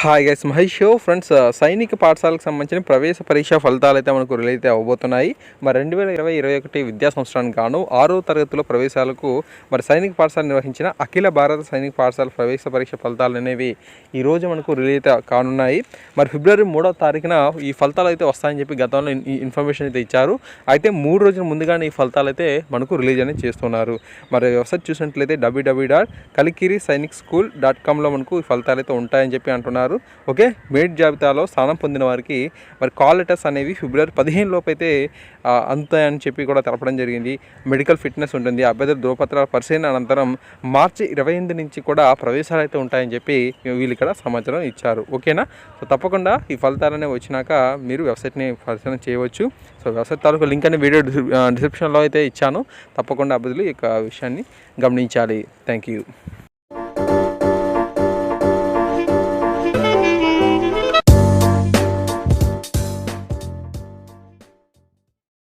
Hi guys Mahesh show friends uh, సైనిక పాఠశాలకు సంబంధించిన ప్రవేశ పరీక్ష ఫలితాలు అయితే మనకు రిలీజ్ అయితే అవబోతున్నాయి. మరి రెండు వేల ఇరవై ఇరవై ఒకటి విద్యా సంవత్సరానికి గాను ఆరో తరగతిలో ప్రవేశాలకు మరి సైనిక పాఠశాల నిర్వహించిన అఖిల భారత సైనిక పాఠశాల ప్రవేశ పరీక్ష ఫలితాలు అనేవి ఈ రోజు మనకు రిలీజ్ అయితే కానున్నాయి. మరి ఫిబ్రవరి మూడో తారీఖున ఈ ఫలితాలు అయితే వస్తాయని చెప్పి గతంలో ఇన్ఫర్మేషన్ అయితే ఇచ్చారు. అయితే మూడు రోజుల ముందుగానే ఈ ఫలితాలు అయితే మనకు రిలీజ్ అనేది చేస్తున్నారు. మరి వెబ్సైట్ చూసినట్లయితే WWW dot Kalikiri Sainik school dot కామ్లో మనకు ఈ ఫలితాలు అయితే ఉంటాయని చెప్పి అంటున్నారు. ఓకే? మేట్ జాబితాలో స్థానం పొందిన వారికి మరి కాల్ లెటర్స్ అనేవి ఫిబ్రవరి పదిహేను లోపు అయితే ఆ, అని చెప్పి కూడా తెలపడం జరిగింది. మెడికల్ ఫిట్నెస్ ఉంటుంది. అభ్యర్థుల ధ్రువపత్రాల పరిశీలన అనంతరం మార్చి ఇరవై ఎనిమిది నుంచి కూడా ప్రవేశాలు అయితే ఉంటాయని చెప్పి వీళ్ళు ఇక్కడ సమాచారం ఇచ్చారు. ఓకేనా? సో తప్పకుండా ఈ ఫలితాలనే వచ్చినాక మీరు వెబ్సైట్ని పరిశీలన చేయవచ్చు. సో వెబ్సైట్ తాలూకు లింక్ అనే వీడియో డిస్క్రిప్షన్లో అయితే ఇచ్చాను. తప్పకుండా అభ్యర్థులు ఈ యొక్క విషయాన్ని గమనించాలి. Thank you